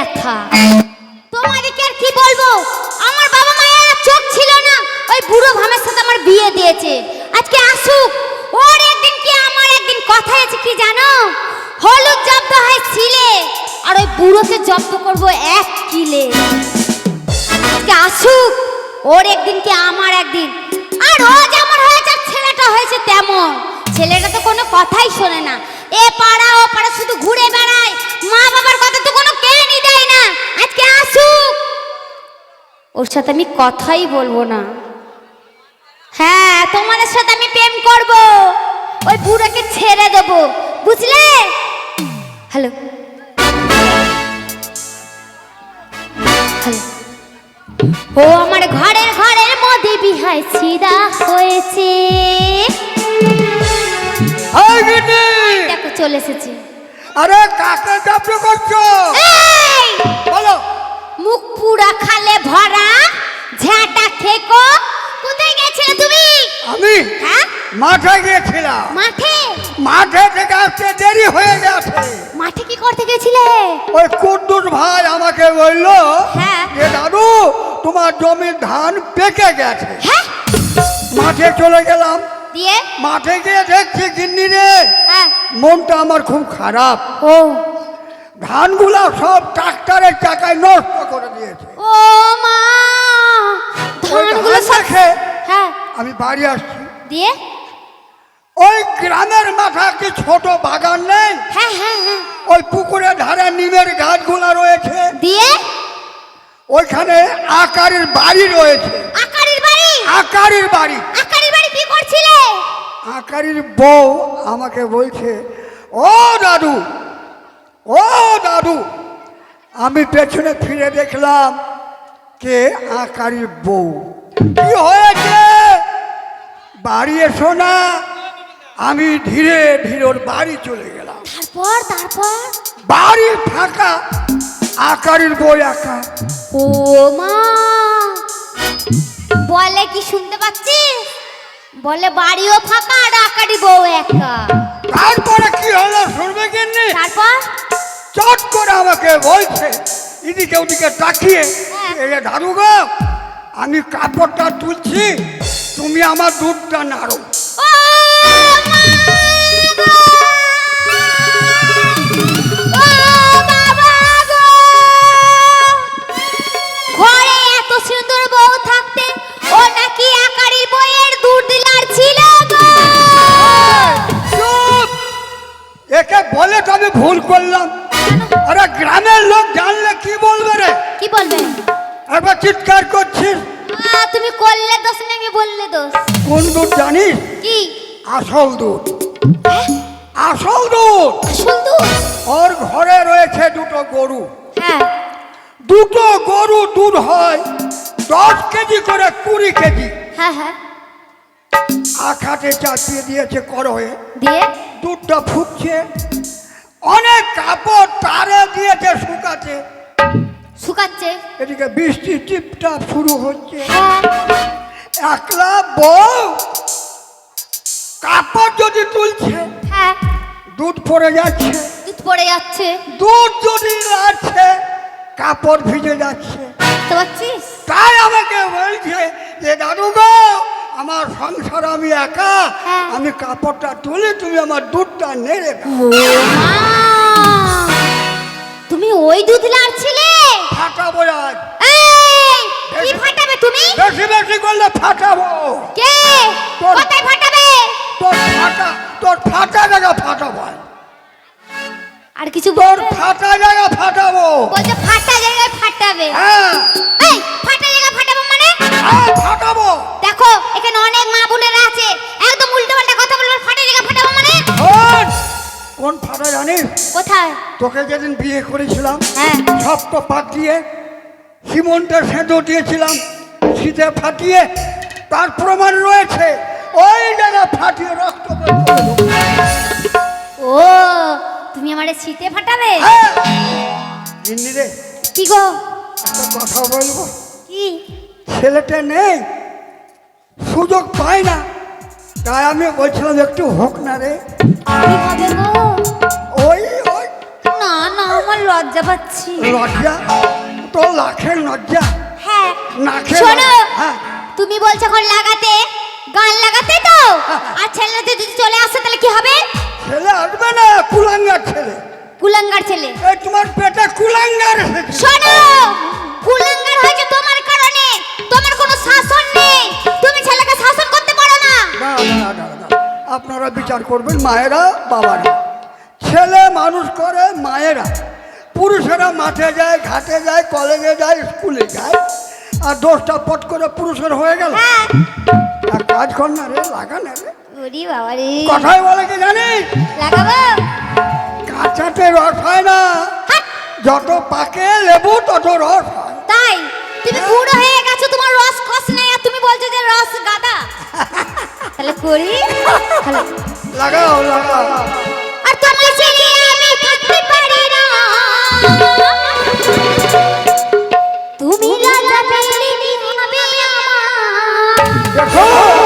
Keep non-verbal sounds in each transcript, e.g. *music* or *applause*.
দেখা তোমাদেরকে আর কি বলব? আমার বাবা মায়ের আর চোখ ছিল না। ওই বুড়ো ভামের সাথে আমার বিয়ে দিয়েছে। আজকে আসুক। ওর একদিন কি আমার একদিন কথা আছে কি জানো? হলুদ জব্দ হয় ছিলে আর ওই বুড়োকে জব্দ করব এক কিলে। আজকে আসুক। ওর একদিন কি আমার একদিন। আর ও যেমন হয়েছে ছেলেটা হয়েছে তেমন। ছেলেটা তো কোনো কথাই শোনে না। এ পাড়া ও পাড়া শুধু ঘুরে বেড়ায় মা বাবার কথা তো কোনো কেনই দেয় না আজকে আসুক ওর সাথে আমি কথাই বলব না। হ্যাঁ তোমাদের সাথে আমি প্রেম করব। ওই বুড়োকে ছেড়ে দেবো। বুঝলে? হ্যালো। হ্যালো। ও আমার ঘরের ঘরের মধ্যে বিহায় ছিদা হয়েছে। দেখো চলে এসেছে। আরে কাকে জব্দ করছ? বলো। মুখ পুরা খালে ভরা খেকো কোথায় গেছিলে তুমি? আমি হ্যাঁ? মাঠে গিয়েছিলাম। মাঠে? মাঠে থেকে আসতে দেরি হয়ে গেছে। মাঠে কি করতে গেছিলে? ওই কুদ্দুস ভাই আমাকে বলল হ্যাঁ। যে দাদু তোমার জমির ধান পেকে গেছে। হ্যাঁ? মাঠে চলে গেলাম। দিয়ে? মাঠে গিয়ে দেখছি গিন্নি রে হ্যাঁ। মনটা আমার খুব খারাপ। ও। ধানগুলা সব ট্রাক্টরের চাকায় নষ্ট করে দিয়েছে। ও মা ধানগুলো ধান দেখে হ্যাঁ। আমি বাড়ি আসছি। দিয়ে? ওই গ্রামের মাথা একটি ছোট বাগান নেই? হ্যাঁ হ্যাঁ হ্যাঁ। ওই পুকুরের ধারে নিমের গাছগুলা রয়েছে। দিয়ে? ওইখানে আকারের বাড়ি রয়েছে। আকারির বাড়ি? আকারের বাড়ি। আকারির বাড়ি কি করছিলে? আকারের বউ আমাকে বলছে ও দাদু ও দাদু আমি পেছনে ফিরে দেখলাম কে আকারের বউ? কি হয়েছে? বাড়ি এসো না। আমি ধীরে ধীরে ওর বাড়ি চলে গেলাম। তারপর তারপর? বাড়ি ফাঁকা আকারের বই একা। ও মা বলে কি শুনতে পাচ্ছিস? বলে বাড়িও ফাঁকা আর আকারি বউ একা। তারপরে কি হলো শুনবে কিন্নি তারপর? চট করে আমাকে বলছে এদিকে ওদিকে তাকিয়ে। এই যে দাদু গো আমি কাপড়টা তুলছি তুমি আমার দুধটা নাড়ো। একে বলে তো আমি ভুল করলাম। একবার চিৎকার করছিস তুমি করলে দোষ না আমি বললে দোষ। কোন দুধ জানিস কি? আসল দুধ আসল দুধ আসল দুধ ওর ঘরে রয়েছে দুটো গরু। হ্যাঁ। দুটো গরু দুধ হয় দশ কেজি করে কুড়ি কেজি। হ্যাঁ হ্যাঁ। আখাটে চাপিয়ে দিয়েছে কর হয়ে। দিয়ে? দুধটা ফুটছে। অনেক কাপড় তারে দিয়েছে শুকাতে। শুকাচ্ছে। এদিকে বৃষ্টি টিপটা শুরু হচ্ছে। হ্যাঁ। একলা বউ কাপড় যদি তুলছে হ্যাঁ। দুধ পড়ে যাচ্ছে। দুধ পড়ে যাচ্ছে। দুধ যদি লাগছে কাপড় ভিজে যাচ্ছে। বুঝতে পারছিস? তাই আমাকে বলছে যে দাদু গো আমার সংসার আমি একা। হ্যাঁ। আমি কাপড়টা তুলে তুমি আমার দুধটা নেড়ে। তুমি ওই দুধ লাড়ছিলে ফাটাবো আজ এই কি ফাটাবে তুমি বেশি বেশি করলে ফাটাবো। কে? কোথায় ফাটাবে? তোর ফাটা তোর ফাটা জায়গা ফাটাবো আর কিছু তোর ফাটা জায়গা ফাটাবো। বলছে ফাটা জায়গায় ফাটাবে। হ্যাঁ। এই ফাটা জায়গা ফাটাবো মানে? হ্যাঁ, ফাটাবো। দেখো এখানে অনেক মা বোনেরা আছে। একদম উল্টো পাল্টা কথা বলবে ফাটা জায়গা ফাটাবো মানে? কোন ফাটা জানিস? কোথায়? তোকে যেদিন বিয়ে করেছিলাম হ্যাঁ। সব তো পাক দিয়ে সীমন্তের সেঁতো দিয়েছিলাম শীতে ফাটিয়ে তার প্রমাণ রয়েছে। ওই জায়গা ফাটিয়ে রক্ত। ও তুমি আমারে শীতে ফাটাবে? হ্যাঁ। রে কি গো? একটা কথা বলব? কি? ছেলেটা নেই সুযোগ পায় না। তাই আমি বলছিলাম একটু হোক না রে। ওই ওই। না না আমার লজ্জা পাচ্ছি। লজ্জা? তো লাখের লজ্জা? শোনো হ্যাঁ। তুমি বলছো এখন লাগাতে গান লাগাতে তো? আর ছেলেটা যদি চলে আসে তাহলে কি হবে? ছেলে আসবে না কুলাঙ্গার ছেলে। কুলাঙ্গার ছেলে। এই তোমার পেটে কুলাঙ্গার শোনো কুলাঙ্গার হয়েছে তোমার কারণে। তোমার কোনো শাসন নেই। তুমি ছেলেকে শাসন করতে পারো না। আপনারা বিচার করবেন মায়েরা বাবারা। ছেলে মানুষ করে মায়েরা। পুরুষেরা মাঠে যায় ঘাটে যায় কলেজে যায় স্কুলে যায়। আর দোষটা পট করে পুরুষের হয়ে গেল। হ্যাঁ। আর কাজ কর না রে লাগা না রে। ওরে বাবা রে। কথাই বলে কি জানিস? লাগাবো? কাঁচাতে রস হয় না। যত পাকে লেবু তত রস হয়। তাই? তুমি বুড়ো হয়ে গেছো তোমার রস খস নাই আর তুমি বলছো যে রস গাদা। তাহলে করি। *laughs* লাগাও লাগাও। দেখো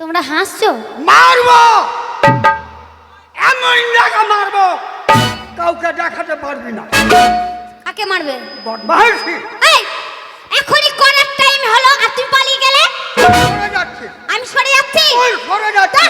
তোমরা হাসছো মারবো এমন জায়গা মারবো কাউকে দেখাতে পারবি না কাকে মারবে বদমাইশি এই এখনই করার টাইম হলো আর তুমি পালিয়ে গেলে সরে যাচ্ছে আমি সরে যাচ্ছি ওই সরে যাচ্ছে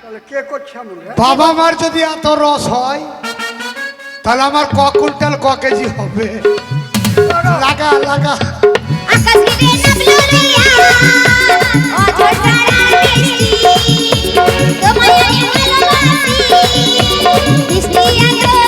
তাহলে কে করছে এমন বাবা মার যদি এত রস হয় তাহলে আমার ক কুইন্টাল ক কেজি হবে লাগা লাগা আকাশ ঘিরে নামলো লইয়া অঝর তারা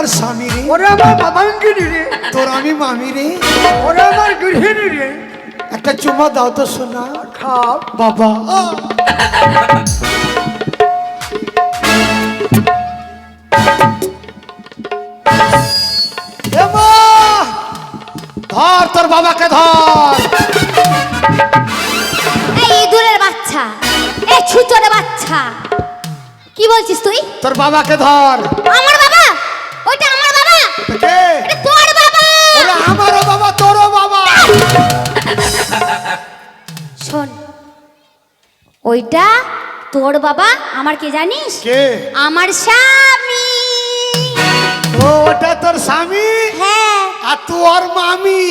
আমার স্বামী রে। ওরে আমার বাবাঙ্গিনী রে। তোর আমি মামি রে। ওরে আমার গৃহিণী রে। একটা চুমা দাও তো শোনা খাও। বাবা। ধর তোর বাবাকে ধর। এই ইঁদুরের বাচ্চা এই বাচ্চা। কি বলছিস তুই? তোর বাবাকে ধর। আমার তোর বাবা! আমারও বাবা তোরও বাবা। শোন ওইটা তোর বাবা আমার কে জানিস? কে? আমার স্বামী। ও ওটা তোর স্বামী? হ্যাঁ। আর তুই ওর মামি।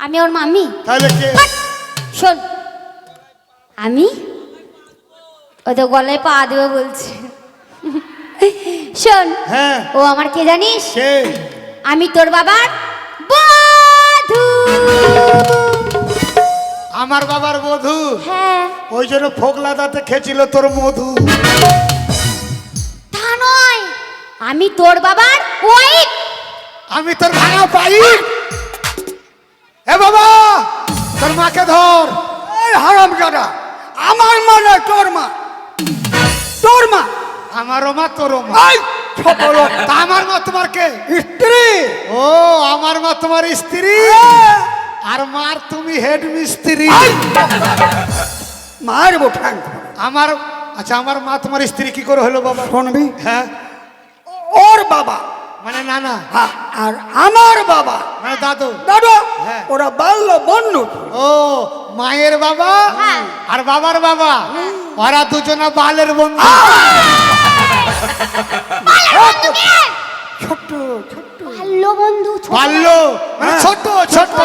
আমি ওর মামি? তাহলে কে! শোন আমি ও তো গলায় পা দেবে বলছে। শোন হ্যাঁ। ও আমার কে জানিস? কে? আমি তোর বাবার বধু। আমার বাবার বধু? হ্যাঁ। ওই জন্য ফোকলা দাঁতে খেছিল তোর মধু। তা নয় আমি তোর বাবার ওয়াইফ। আমি তোর ভাঙা পাই এ বাবা তোর মাকে ধর। এই হারাম আমার মা না তোর মা। তোর মা। আমারও মা তোরও মা। এই ছোট আমার মা তোমার কে? স্ত্রী। ও আমার মা তোমার স্ত্রী। হ্যাঁ। আর মার তুমি হেড মিস্ত্রি! মারবো ঠ্যাং। আমার আচ্ছা আমার মা তোমার স্ত্রী কি করে হলো বাবা? শুনবি? হ্যাঁ। ওর বাবা। মানে না না হ্যাঁ, আর আমার বাবা। মানে দাদু? দাদু হ্যাঁ। ওরা বাল্য বন্ধু। ও মায়ের বাবা? হ্যাঁ। আর বাবার বাবা? ওরা দুজনা বালের বন্ধু। ছোট্ট ছোট্ট ভালো বন্ধু বাল্য হ্যাঁ। ছোট ছোট।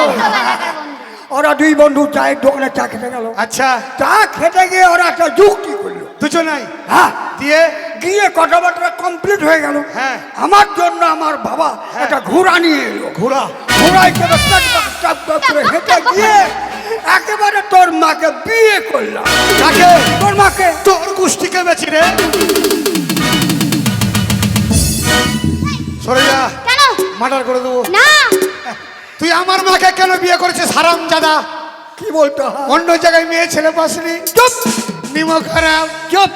ওরা দুই বন্ধু চায়ের দোকানে চা খেতে গেল। আচ্ছা। চা খেতে গিয়ে ওরা একটা যুক্তি করল? দুজনাই? হ্যাঁ। দিয়ে? গিয়ে কথাবার্তা কমপ্লিট হয়ে গেল। হ্যাঁ। আমার জন্য আমার বাবা একটা ঘোড়া নিয়ে এলো। ঘোড়া? ঘোড়ায় করে করে হেঁটে গিয়ে একেবারে তোর মাকে বিয়ে করলাম। তোর মাকে? তোর গোষ্ঠীকে বেছি রে। করে দেবো। না। তুই আমার মাকে কেন বিয়ে করেছিস হারাম জাদা? কি বলতে অন্য জায়গায় মেয়ে ছেলে পাসনি চুপ! নিমো খারাপ। চুপ!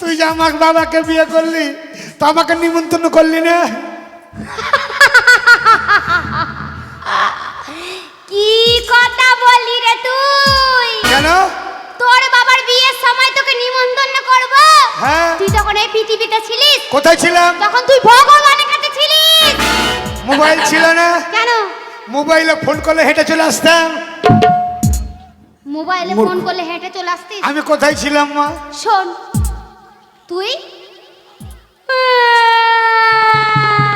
তুই যে আমার বাবাকে বিয়ে করলি তো আমাকে নিমন্ত্রণ করলি না? কি কথা বলি রে তুই? কেন? তোর বাবার বিয়ের সময় তোকে নিমন্ত্রণ করব? হ্যাঁ। তুই তখন এই পৃথিবীতে ছিলিস? কোথায় ছিলাম? তখন তুই ভগবানের মোবাইল ছিল না? কেন? মোবাইলে ফোন করলে হেঁটে চলে আসতাম। মোবাইলে ফোন করলে হেঁটে চলে আসতিস? আমি কোথায় ছিলাম মা? শোন তুই?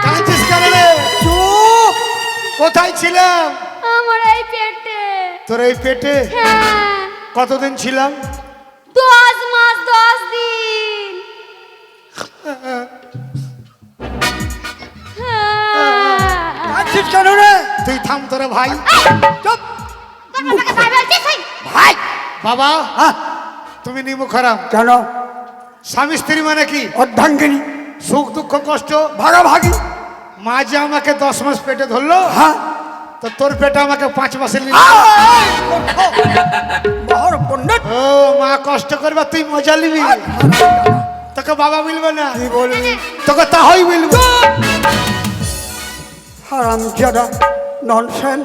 কাঁদছিস কেন রে? চুপ! কোথায় ছিলাম? আমার এই পেটে। তোর এই পেটে? হ্যাঁ। কতদিন ছিলাম? দশ মাস দশ দিন। *laughs* কেন রে তুই থাম তোরে ভাই। চুপ। ভাই বাবা। তুমি নিমু খারাপ কেন? স্বামী স্ত্রী মানে কি? অর্ধাঙ্গিনী। সুখ দুঃখ কষ্ট? ভাগাভাগি। মা যে আমাকে দশ মাস পেটে ধরলো হ্যাঁ তো তোর পেটে আমাকে পাঁচ মাসে ও মা কষ্ট করবা তুই মজা নিবি। তোকে বাবা বলব না। তোকে তাহই বলব হারাম জাদা ননসেন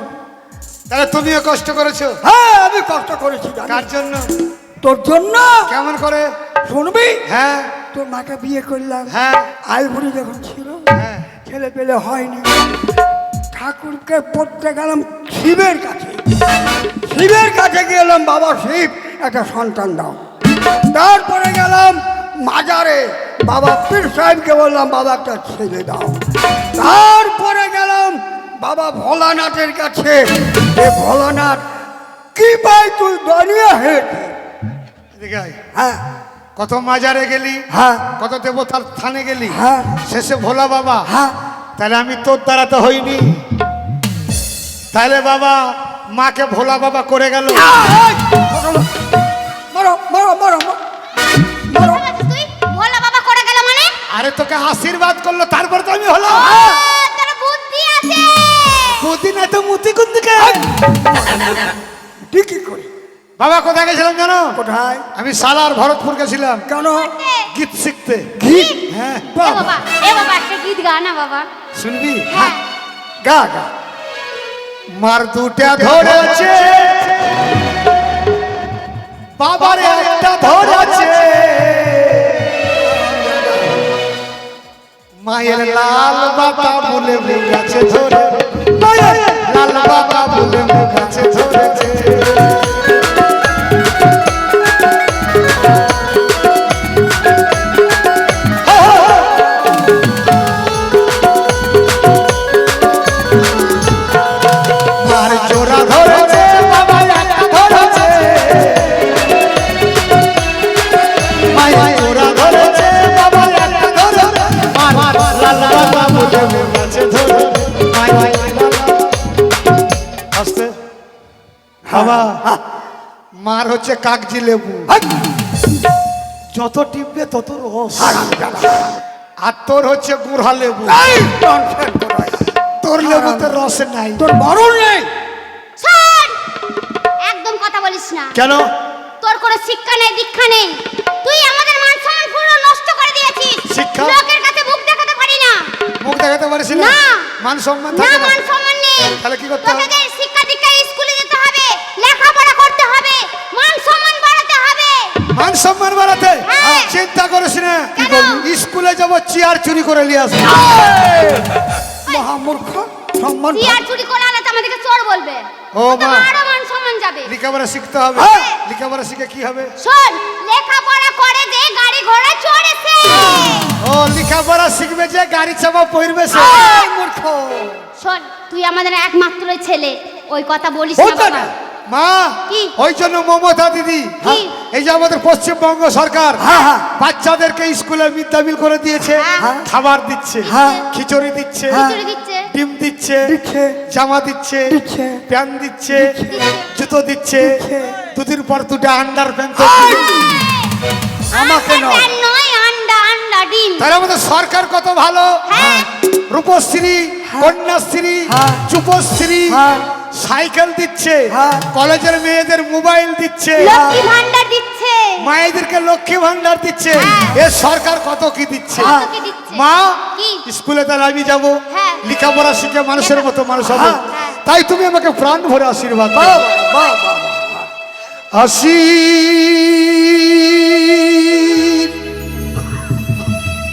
তাহলে তুমিও কষ্ট করেছ? হ্যাঁ আমি কষ্ট করেছি? কার জন্য? তোর জন্য। কেমন করে? শুনবি? হ্যাঁ। তোর মাকে বিয়ে করলাম। হ্যাঁ। আইভুড়ি যখন ছিল হ্যাঁ। ছেলে পেলে হয়নি। ঠাকুরকে পড়তে গেলাম শিবের কাছে। শিবের কাছে গেলাম বাবা শিব একটা সন্তান দাও। তারপরে গেলাম মাজারে। বাবা পীর সাহেবকে বললাম বাবা একটা ছেলে দাও। তারপরে গেলাম বাবা ভোলানাথের কাছে। এ ভোলানাথ কি পাই তুই দাঁড়িয়ে হেঁটে হ্যাঁ। কত মাজারে গেলি হ্যাঁ। কত দেবতার থানে গেলি হ্যাঁ। শেষে ভোলা বাবা হ্যাঁ। তাহলে আমি তোর দ্বারা তো হইনি। তাহলে বাবা মাকে ভোলা বাবা করে গেল। মারো মারো মারো মারো। আরে তোকে আশীর্বাদ করল তারপর তো আমি তোর বুদ্ধি না তো মুতি কোন ঠিকই করি? বাবা কোথায় গেছিলাম জানো? কোথায়? আমি সালার ভরতপুর গেছিলাম। কেন? গীত শিখতে। গীত? হ্যাঁ বাবা এ বাবা একটা গীত গা না বাবা। শুনবি? হ্যাঁ। গা গা। মার দুটা ধরেছে। বাবার একটা ধরেছে। মায়ের লাল বাবা বলে গাছে ধরে মায়ের লাল বাবা বলে গাছে ধরেছে মার হচ্ছে কাগজি লেবু। যত টিপবে তত রস। আর তোর হচ্ছে গুড়া লেবু। তোর লেবুতে রস নাই। তোর মরণ নেই। কেন? তোর কোন শিক্ষা নেই দীক্ষা নেই। তুই আমাদের মান সম্মান পুরো নষ্ট করে দিয়েছিস। শিক্ষা? লোকের কাছে মুখ দেখা মুখ দেখাতে পারিস না। মান সম্মান থাকে না মান সম্মান নেই। তাহলে কি করতে হবে? শিক্ষা দীক্ষা স্কুলে যেতে হবে লেখাপড়া করতে হবে মান সম্মান বাড়াতে হবে। মান সম্মান বাড়াতে? হ্যাঁ। চিন্তা করিস না। স্কুলে যাব চেয়ার চুরি করে নিয়ে আসব। মহামূর্খ সম্মান আর চুরি করে আনলে তো আমাদেরকে চোর বলবে। ও মা। আরও মান সম্মান যাবে। লেখাপড়া শিখতে হবে। হ্যাঁ। লেখাপড়া শিখে কি হবে? শোন লেখাপড়া যে গাড়ি ঘোড়া চড়েছে ও লেখাপড়া শিখবে যে গাড়ি চাপা পড়বে সে মূর্খ শোন তুই আমাদের একমাত্র ছেলে ওই কথা বলিস না বাবা মা ওই জন্য মমতা দিদি এই যে আমাদের পশ্চিমবঙ্গ সরকার হ্যাঁ, হ্যাঁ। বাচ্চাদেরকে স্কুলে মিড ডে মিল করে দিয়েছে হ্যাঁ। খাবার দিচ্ছে হ্যাঁ। খিচুড়ি দিচ্ছে ডিম দিচ্ছে দিচ্ছে। জামা দিচ্ছে দিচ্ছে। প্যান্ট দিচ্ছে। জুতো দিচ্ছে দিচ্ছে। দুদিন পর দুটা আন্ডার প্যান্ট আমাকে আন্ডা নয়। আন্ডা আন্ডা ডিম তাহলে আমাদের সরকার কত ভালো হ্যাঁ রূপশ্রী কন্যাশ্রী হ্যাঁ। যুবশ্রী হ্যাঁ। সাইকেল দিচ্ছে হ্যাঁ। কলেজের মেয়েদের মোবাইল দিচ্ছে দিচ্ছে মায়েদেরকে লক্ষ্মী ভান্ডার দিচ্ছে। এ সরকার কত কি দিচ্ছে? মা স্কুলে তাহলে আমি যাব হ্যাঁ। লেখাপড়া শিখে মানুষের মতো মানুষ হবে। তাই তুমি আমাকে প্রাণ ভরে আশীর্বাদ দাও।